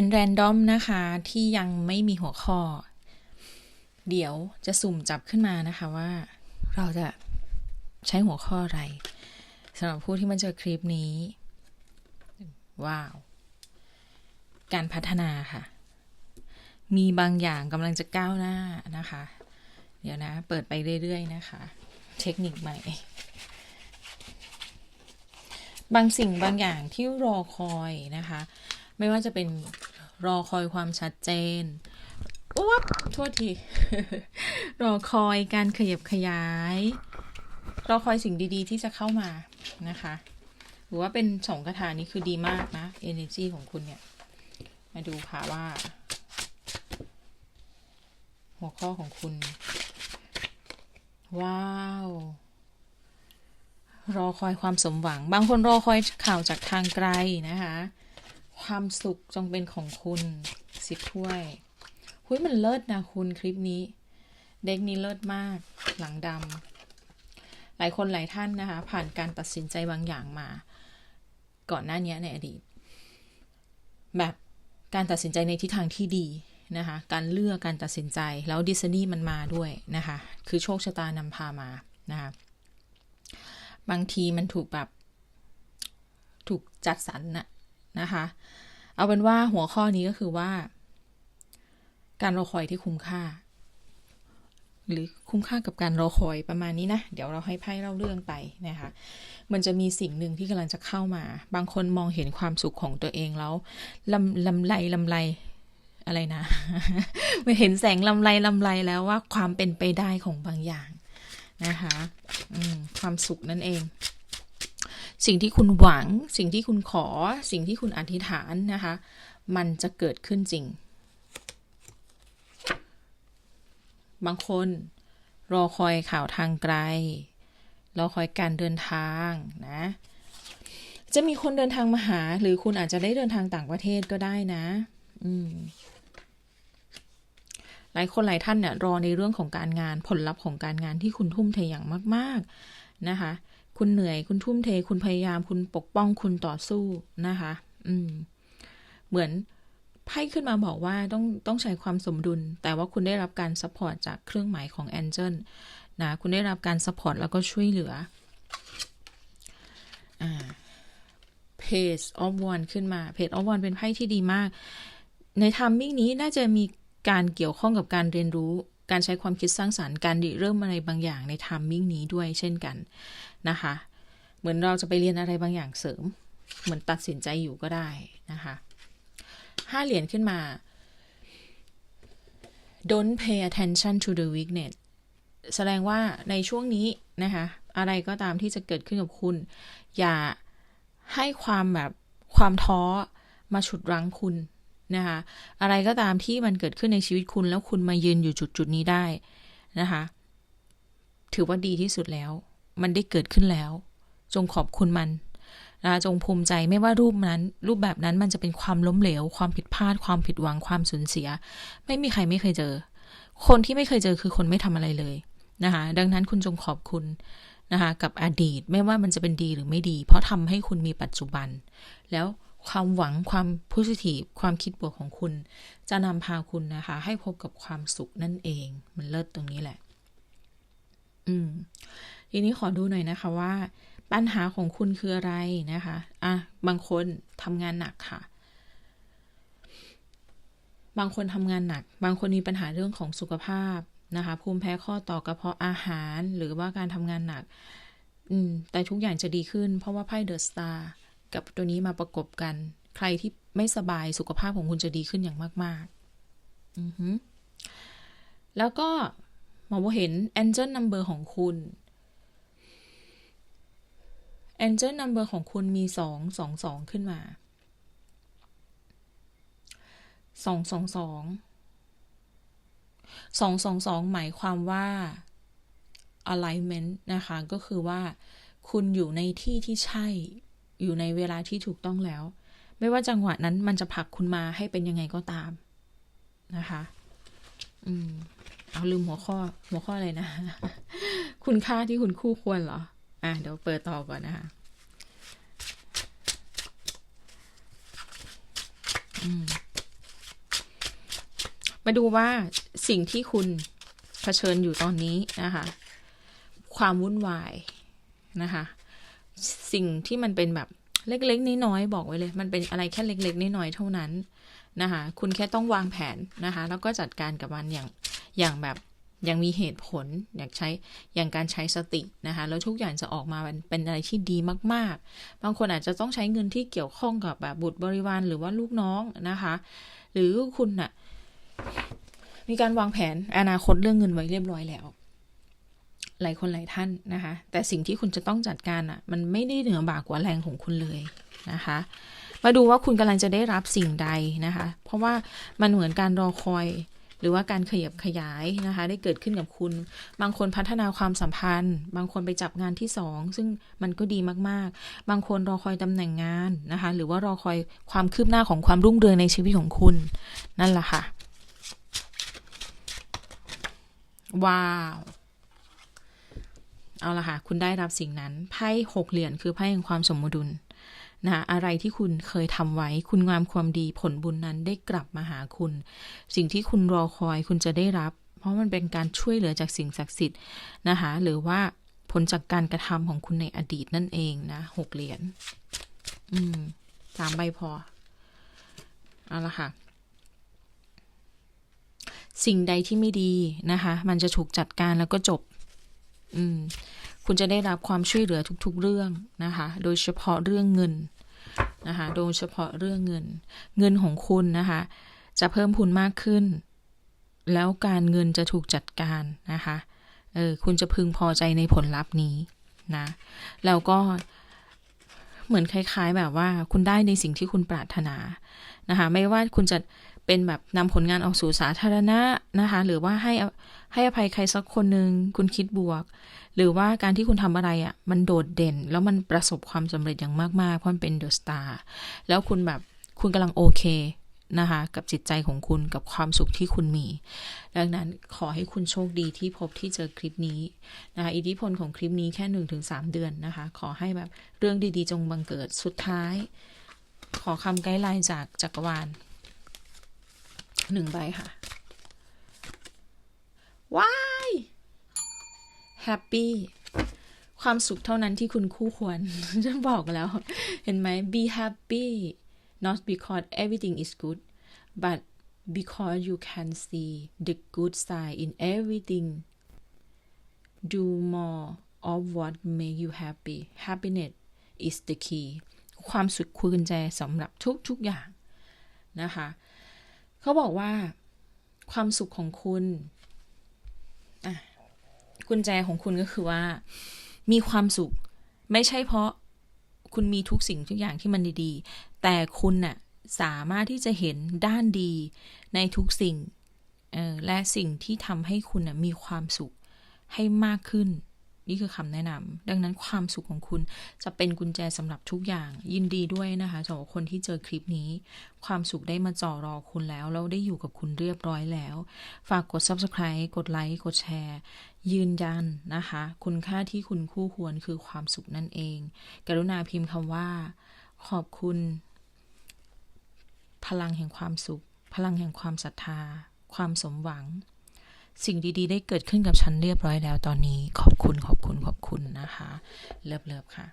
เป็นแรนดอมนะคะที่ยังไม่มีหัวข้อ เดี๋ยวจะสุ่มจับขึ้นมานะคะว่า เราจะใช้หัวข้ออะไรสำหรับผู้ที่มาเจอคลิปนี้ ว้าว การพัฒนาค่ะ มีบางอย่างกำลังจะก้าวหน้านะคะ เดี๋ยวนะ เปิดไปเรื่อยๆนะคะ เทคนิคใหม่ บางสิ่งบางอย่างที่รอคอยนะคะ ไม่ว่าจะเป็น รอคอยความชัดเจนอุ๊บโทษที รอคอยการขยับขยาย รอคอยสิ่งดีๆ ที่จะเข้ามานะคะ หรือว่าเป็นสองคาถานี้คือดีมากนะ energy ของคุณเนี่ย มาดูค่ะว่า หัวข้อของคุณ ว้าวรอคอยความสมหวัง บางคนรอคอยข่าวจากทางไกลนะคะ ความสุขจงเป็นของคุณสิบถ้วยหุยมันเลิศนะคุณคลิปนี้ เด็กนี้เลิศมากหลังดำหลายคนหลายท่านนะคะ ผ่านการตัดสินใจบางอย่างมา ก่อนหน้านี้ในอดีต แบบการตัดสินใจในทิศทางที่ดีนะคะ การเลือกการตัดสินใจแล้วดิสนีย์มันมาด้วยนะคะ คือโชคชะตานำพามานะคะบางทีมันถูกแบบ ถูกจัดสรรน่ะ นะคะ เอาเป็นว่าหัวข้อนี้ก็คือว่า การรอคอยที่คุ้มค่า หรือคุ้มค่ากับการรอคอยประมาณนี้นะ เดี๋ยวเราให้ไพ่เล่าเรื่องไปนะคะ มันจะมีสิ่งหนึ่งที่กำลังจะเข้ามา บางคนมองเห็นความสุขของตัวเองแล้วลำลำไรลำไรอะไรนะไม่เห็นแสงลำไรลำไรแล้วว่าความเป็นไปได้ของบางอย่างนะคะความสุขนั่นเอง สิ่งที่คุณหวัง สิ่งที่คุณขอ สิ่งที่คุณอธิษฐานนะคะ มันจะเกิดขึ้นจริง บางคนรอคอยข่าวทางไกล รอคอยการเดินทางนะ จะมีคนเดินทางมาหา หรือคุณอาจจะได้เดินทางต่างประเทศก็ได้นะ อืมหลายคนหลายท่านเนี่ยรอในเรื่องของการงานผลลัพธ์ของการงานที่คุณทุ่มเทอย่างมาก ๆนะคะ คุณเหนื่อย คุณทุ่มเท คุณพยายาม คุณปกป้องคุณต่อสู้นะคะ อืม เหมือนไพ่ขึ้นมาบอกว่าต้องต้องใช้ความสมดุล แต่ว่าคุณได้รับการซัพพอร์ตจากเครื่องหมายของแองเจิลนะ คุณได้รับการซัพพอร์ตแล้วก็ช่วยเหลือ อ่า Page of One ขึ้นมา Page of One เป็นไพ่ที่ดีมาก ในทัมมิ่งนี้น่าจะมีการเกี่ยวข้องกับการเรียนรู้ การใช้ความคิดสร้างสารรค์การริเริ่มอะไรบางอย่างในทัมมิ่งนี้ด้วยเช่นกันนะคะ เหมือนเราจะไปเรียนอะไรบางอย่างเสริม เหมือนตัดสินใจอยู่ก็ได้นะคะห้าเหรียญขึ้นมา don't pay attention to the weakness แสดงว่าในช่วงนี้นะคะ อะไรก็ตามที่จะเกิดขึ้นกับคุณ อย่าให้ความแบบความท้อมาฉุดรั้งคุณ นะคะอะไรก็ตามที่มันเกิดขึ้นในชีวิตคุณแล้วคุณมายืนอยู่จุดจุดนี้ได้นะคะถือว่าดีที่สุดแล้ว มันได้เกิดขึ้นแล้ว จงขอบคุณมันนะจงภูมิใจไม่ว่ารูปนั้น รูปแบบนั้นมันจะเป็นความล้มเหลว ความผิดพลาด ความผิดหวังความสูญเสีย ไม่มีใครไม่เคยเจอ คนที่ไม่เคยเจอคือคนไม่ทำอะไรเลยนะคะดังนั้นคุณจงขอบคุณนะคะกับอดีตไม่ว่ามันจะเป็นดีหรือไม่ดี เพราะทำให้คุณมีปัจจุบัน แล้ว ความหวังความ positive ความคิดบวกของคุณ จะนำพาคุณนะคะ ให้พบกับความสุขนั่นเอง มันเลิศตรงนี้แหละ อืม ทีนี้ขอดูหน่อยนะคะว่า ปัญหาของคุณคืออะไรนะคะ อะ บางคนทำงานหนักค่ะ บางคนทำงานหนัก บางคนมีปัญหาเรื่องของสุขภาพนะคะ ภูมิแพ้ข้อต่อกระเพาะอาหารหรือว่าการทำงานหนัก อืม แต่ทุกอย่างจะดีขึ้น เพราะว่าไพ่เดอะสตาร์ กับตัวนี้มาประกบกัน ใครที่ไม่สบายสุขภาพของคุณจะดีขึ้นอย่างมาก ๆ อือฮึแล้วก็หมองเห็น Angel Number ของคุณ Angel Number ของคุณมีสองสองสองขึ้นมาสองสองสองสองสองสองหมายความว่า alignment นะคะ ก็คือว่าคุณอยู่ในที่ที่ใช่ อยู่ในเวลาที่ถูกต้องแล้ว ไม่ว่าจังหวะนั้นมันจะผลักคุณมาให้เป็นยังไงก็ตามนะคะ อืม เอาลืมหัวข้อ หัวข้ออะไรนะ คุณค่าที่คุณคู่ควรเหรอ อะเดี๋ยวเปิดต่อก่อนนะคะมาดูว่าสิ่งที่คุณเผชิญอยู่ตอนนี้นะคะ ความวุ่นวายนะคะ สิ่งที่มันเป็นแบบเล็กๆน้อยๆบอกไว้เลย มันเป็นอะไรแค่เล็กๆน้อยๆเท่านั้นนะคะคุณแค่ต้องวางแผนนะคะแล้วก็จัดการกับมันอย่างอย่างแบบอย่างมีเหตุผลอยากใช้อย่างการใช้สตินะคะแล้วทุกอย่างจะออกมาเป็นอะไรที่ดีมาก ๆ บางคนอาจจะต้องใช้เงินที่เกี่ยวข้องกับแบบบุตรบริวารหรือว่าลูกน้องนะคะ หรือคุณน่ะมีการวางแผนอนาคตเรื่องเงินไว้เรียบร้อยแล้ว หลายคนหลายท่านนะคะ แต่สิ่งที่คุณจะต้องจัดการอะ มันไม่ได้เหนือบ่ากว่าแรงของคุณเลยนะคะ มาดูว่าคุณกำลังจะได้รับสิ่งใดนะคะ เพราะว่ามันเหมือนการรอคอย หรือว่าการขยับขยายนะคะ ได้เกิดขึ้นกับคุณ บางคนพัฒนาความสัมพันธ์ บางคนไปจับงานที่สองซึ่งมันก็ดีมากๆ บางคนรอคอยตำแหน่งงานนะคะ หรือว่ารอคอยความคืบหน้าของความรุ่งเรืองในชีวิตของคุณ นั่นแหละค่ะ ว้าว เอาละค่ะ คุณได้รับสิ่งนั้น ไพ่หกเหรียญคือไพ่แห่งความสมดุลนะคะอะไรที่คุณเคยทำไว้ คุณงามความดีผลบุญนั้นได้กลับมาหาคุณ สิ่งที่คุณรอคอยคุณจะได้รับ เพราะมันเป็นการช่วยเหลือจากสิ่งศักดิ์สิทธิ์นะคะหรือว่าผลจากการกระทำของคุณในอดีตนั่นเองนะหกเหรียญอืมสามใบพอ เอาละค่ะ สิ่งใดที่ไม่ดีนะคะ มันจะถูกจัดการแล้วก็จบ อืม คุณจะได้รับความช่วยเหลือทุก ๆ เรื่องนะคะ โดยเฉพาะเรื่องเงินนะคะ โดยเฉพาะเรื่องเงิน เงินของคุณนะคะ จะเพิ่มพูนมากขึ้น แล้วการเงินจะถูกจัดการนะคะ เออ คุณจะพึงพอใจในผลลัพธ์นี้นะ แล้วก็เหมือนคล้าย ๆ แบบว่า คุณได้ในสิ่งที่คุณปรารถนานะคะ ไม่ว่าคุณจะ เป็นแบบนำผลงานออกสู่สาธารณะนะคะ หรือว่าให้ให้อภัยใครสักคนหนึ่งคุณคิดบวก หรือว่าการที่คุณทำอะไรอะ่ะ มันโดดเด่น แล้วมันประสบความสำเร็จอย่างมาก ๆ เพราะมันเป็นเดอะสตาร์แล้วคุณแบบคุณกำลังโอเคนะคะกับจิตใจของคุณกับความสุขที่คุณมี ดังนั้นขอให้คุณโชคดีที่พบที่เจอคลิปนี้นะคะอิทธิพลของคลิปนี้แค่หนึ่งถึงสามเดือนนะคะ ขอให้แบบเรื่องดีๆ จงบังเกิดสุดท้าย ขอคำไกด์ไลน์จากจักรวาล หนึ่งใบค่ะ ว้ายแฮปปี้ความสุขเท่านั้นที่คุณคู่ควร ฉันบอกแล้ว เห็นไหม be happy not because everything is good but because you can see the good side in everything do more of what make you happy happiness is the key ความสุขคือกุญแจสำหรับทุก ๆ อย่างนะคะ เขาบอกว่า ความสุขของคุณกุญแจของคุณก็คือว่า มีความสุข ไม่ใช่เพราะคุณมีทุกสิ่งทุกอย่างที่มันดีๆ แต่คุณน่ะสามารถที่จะเห็นด้านดีในทุกสิ่งและสิ่งที่ทำให้คุณน่ะมีความสุขให้มากขึ้น นี่คือคำแนะนำดังนั้นความสุขของคุณจะเป็นกุญแจสำหรับทุกอย่าง ยินดีด้วยนะคะสำหรับคนที่เจอคลิปนี้ ความสุขได้มาจ่อรอคุณแล้ว แล้วได้อยู่กับคุณเรียบร้อยแล้ว ฝากกด subscribe กดไลค์กดแชร์ ยืนยันนะคะ คุณค่าที่คุณคู่ควรคือความสุขนั่นเอง กรุณาพิมพ์คำว่า ขอบคุณ พลังแห่งความสุข พลังแห่งความศรัทธา ความสมหวัง สิ่งดีๆ ได้เกิดขึ้นกับฉันเรียบร้อยแล้วตอนนี้ ขอบคุณขอบคุณขอบคุณนะคะ เลิฟๆค่ะ